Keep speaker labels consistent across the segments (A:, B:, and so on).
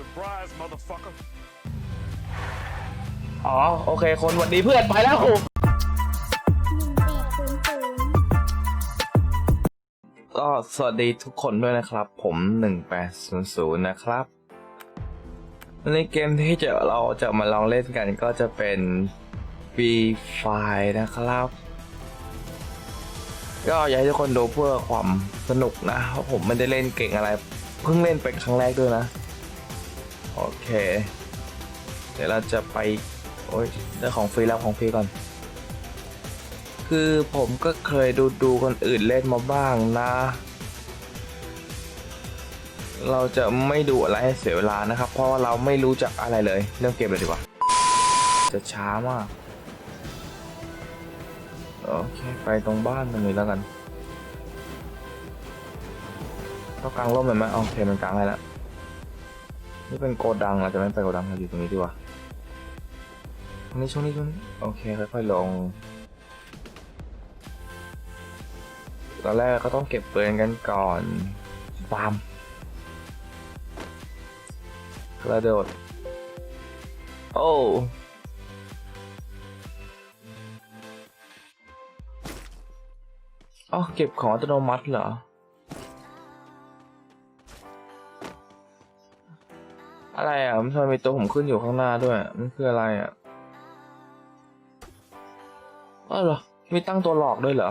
A: Surprise, motherfucker.
B: อ๋อ โอเค คนหวัดดีเพื่อนไปแล้ว ก็สวัสดีทุกคนด้วยนะครับ ผม 1800 นะครับ ในเกมที่จะเราจะมาลองเล่นกันก็จะเป็น Free Fire นะครับ ก็อยากให้ทุกคนดูเพื่อความสนุกนะเพราะผมไม่ได้เล่นเก่งอะไร เพิ่งเล่นเป็นครั้งแรกด้วยนะ โอเค เดี๋ยวเราจะไป โอ้ยได้ของฟรีแล้วของฟรีก่อน คือผมก็เคยดูดูคนอื่นเล่นมาบ้างนะ เราจะไม่ดูอะไรให้เสียเวลานะครับ เพราะว่าเราไม่รู้จักอะไรเลย เรื่องเกมเลยดีกว่า จะช้ามาก โอเค ไปตรงบ้านตรงนี้แล้วกันต้องกลางร่มเลยไหมโอเคมันกลางให้แล้ว นี่เป็นโกดังเราจะไม่ไปโกดังเราอยู่ตรงนี้ดีกว่าช่วงนี้ช่วงนี้ช่วงนี้โอเคค่อยๆลงตอนแรกก็ต้องเก็บปืนกันก่อนปามกระโดด โอ้อ๋อเก็บของอัตโนมัติเหรอ อะไรอะมันทำไมมีตัวผมขึ้นอยู่ข้างหน้าด้วย มันคืออะไรอะอ๋อเหรอ มีตั้งตัวหลอกด้วยเหรอ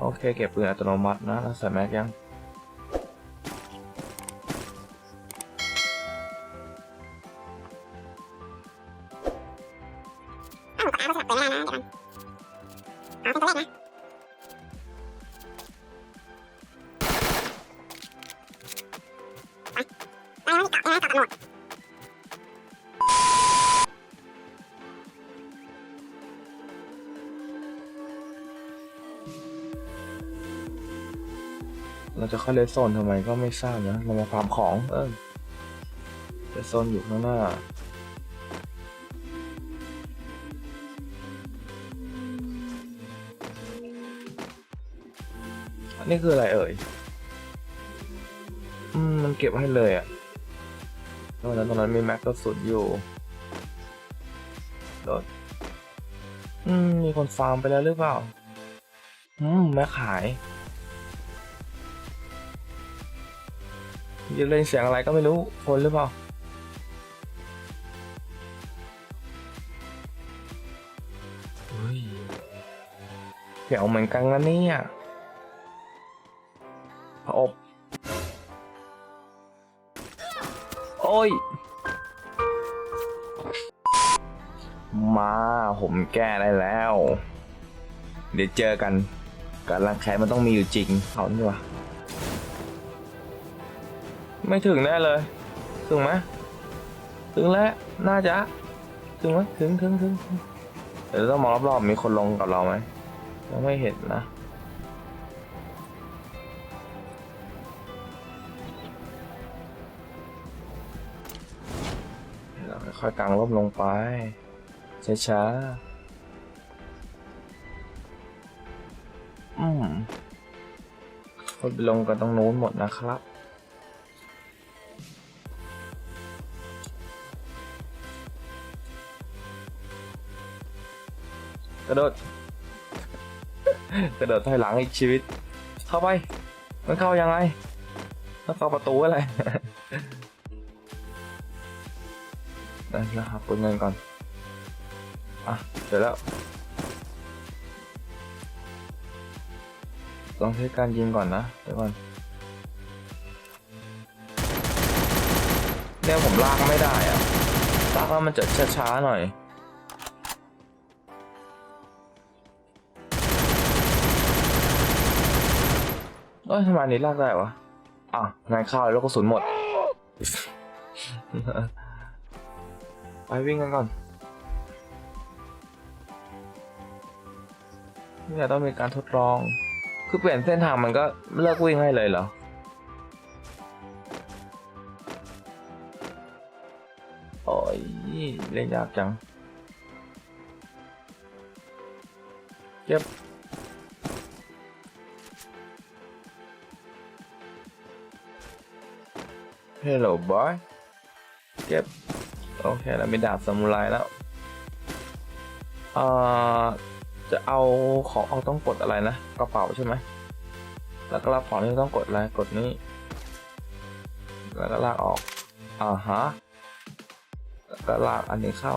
B: โอเค เก็บปืนอัตโนมัตินะแล้วใส่แม็กยังเป็นตัวแรกนะ เราจะเข้าเลสโซนทำไมก็ไม่ทราบนะเรามาฟาร์มของเออเลสโซนอยู่ข้างหน้าอันนี้คืออะไรเอ่ย อืม มันเก็บให้เลยอะ่ะ ตรงนั้นตรงนั้นมีแม็กกระสุนอยู่รถอืม มีคนฟาร์มไปแล้วหรือเปล่า อืม แม็กขายยืนเล่นเสียงอะไรก็ไม่รู้คนหรือเปล่าเฮ้ยเสียวเหมือนกันนะเนี่ย มา ผมแก้ได้แล้ว เดี๋ยวเจอกัน การรังแค้นมันต้องมีอยู่จริง เอานี่วะไม่ถึงแน่เลย ถึงไหมถึงแล้วน่าจะ ถึงไหมถึงถึงถึงเดี๋ยวต้องมองรอบๆมีคนลงกับเราไหมยังไม่เห็นนะเราค่อยๆกางร่มลงไป ช้าๆอืมคนไปลงกันตรงนู้นหมดนะครับกระโดดกระโดดถอยหลังอีกชีวิต เข้าไป มันเข้ายังไงต้องเข้าประตูอะไรได้ล้วครับปืนเงินก่อน อะเสร็จแล้ว ลองใช้การยิงก่อนนะ เดี๋ยวก่อนเนี่ยผมลากไม่ได้อะลากแล้วมันจะช้าๆหน่อยเอ้ยทำไมนี้ลากได้วะ อะงานข้าวแล้วกระสุนหมด ไปวิ่งกันก่อน นี่ต้องมีการทดลอง คือเปลี่ยนเส้นทางมันก็เลิกวิ่งให้เลยเหรอ โอ้ยเล่นยากจัง เก็บ Hello boy เก็บ โอเค แล้วมีดาบซามูไรแล้ว เอ่อ จะเอาของเอาต้องกดอะไรนะกระเป๋าใช่ไหมแล้วก็รับของนี่ต้องกดอะไรกดนี้ แล้วก็ลากออกอ่าฮะแล้วก็ลากอันนี้เข้า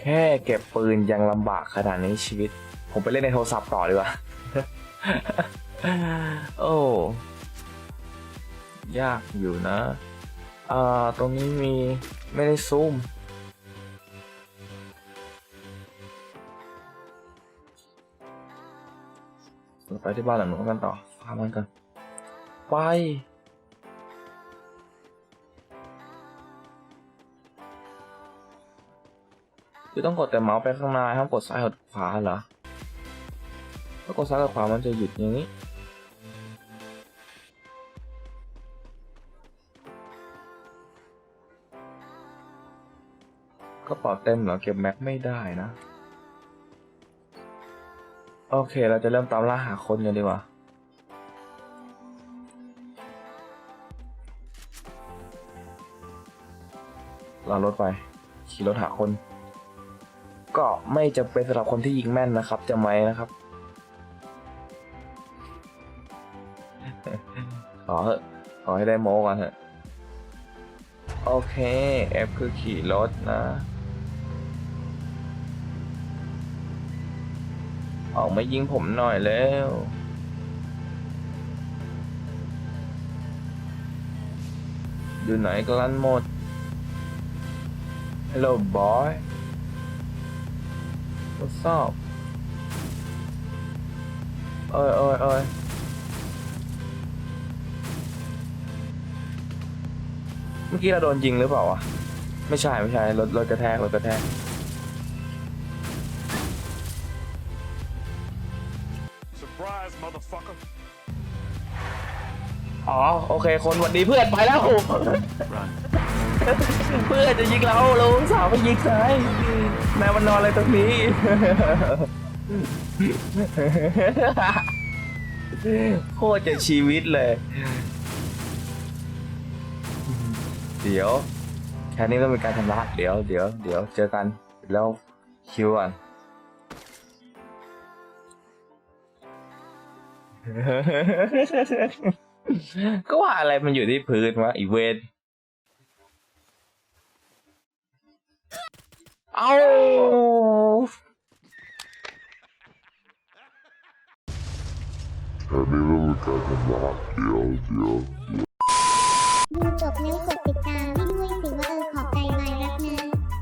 B: แค่เก็บปืนยังลำบากขนาดนี้ชีวิต ผมไปเล่นในโทรศัพท์ต่อดีกว่า โอ้ยากอยู่นะอ่าตรงนี้มีไม่ได้ซูมเราไปที่บ้านหลังนู้นกันต่อพามันกัน ไป คือต้องกดแต่เมาส์ไปข้างหน้าห้ามกดซ้ายกดขวาเหรอ ถ้ากดซ้ายกับขวามันจะหยุดอย่างนี้ ก็เป๋าเต็มเหรอเก็บแม็กไม่ได้นะ โอเคเราจะเริ่มตามล่าหาคนกันดีกว่าเรารถไป ขี่รถหาคน ก็ไม่จะเป็นสำหรับคนที่ยิงแม่นนะครับจะไหมนะครับขอเถอะขอให้ได้โม้ก่อนเถอะโอเค F คือขี่รถนะ ออกมายิงผมหน่อยแล้วอยู่ไหนกันหมด Hello boy What's up เอ้ยเอ้ยเอ้ยเมื่อกี้เราโดนยิงหรือเปล่าวะ ไม่ใช่ ไม่ใช่รถรถกระแทกรถกระแทก อ๋อโอเค คนหวันดีเพื่อนไปแล้ว
A: Run.
B: เพื่อนจะยิงเราเราอุตสาวไปยิงซ้ายนายมันนอนอะไรตรงนี้ โคตรจะชีวิตเลย เดี๋ยว แค่นี้ต้องเป็นการชำระเดี๋ยวเดี๋ยวเดี๋ยวเจอกันแล้วคิวก่อน ก็ว่าอะไรมันอยู่ที่พื้นวะอีเวนเอา
C: อันนี้เราเป็นการชำระเดี๋ยวเดี๋ยว
D: ดูจบแล้วกดติด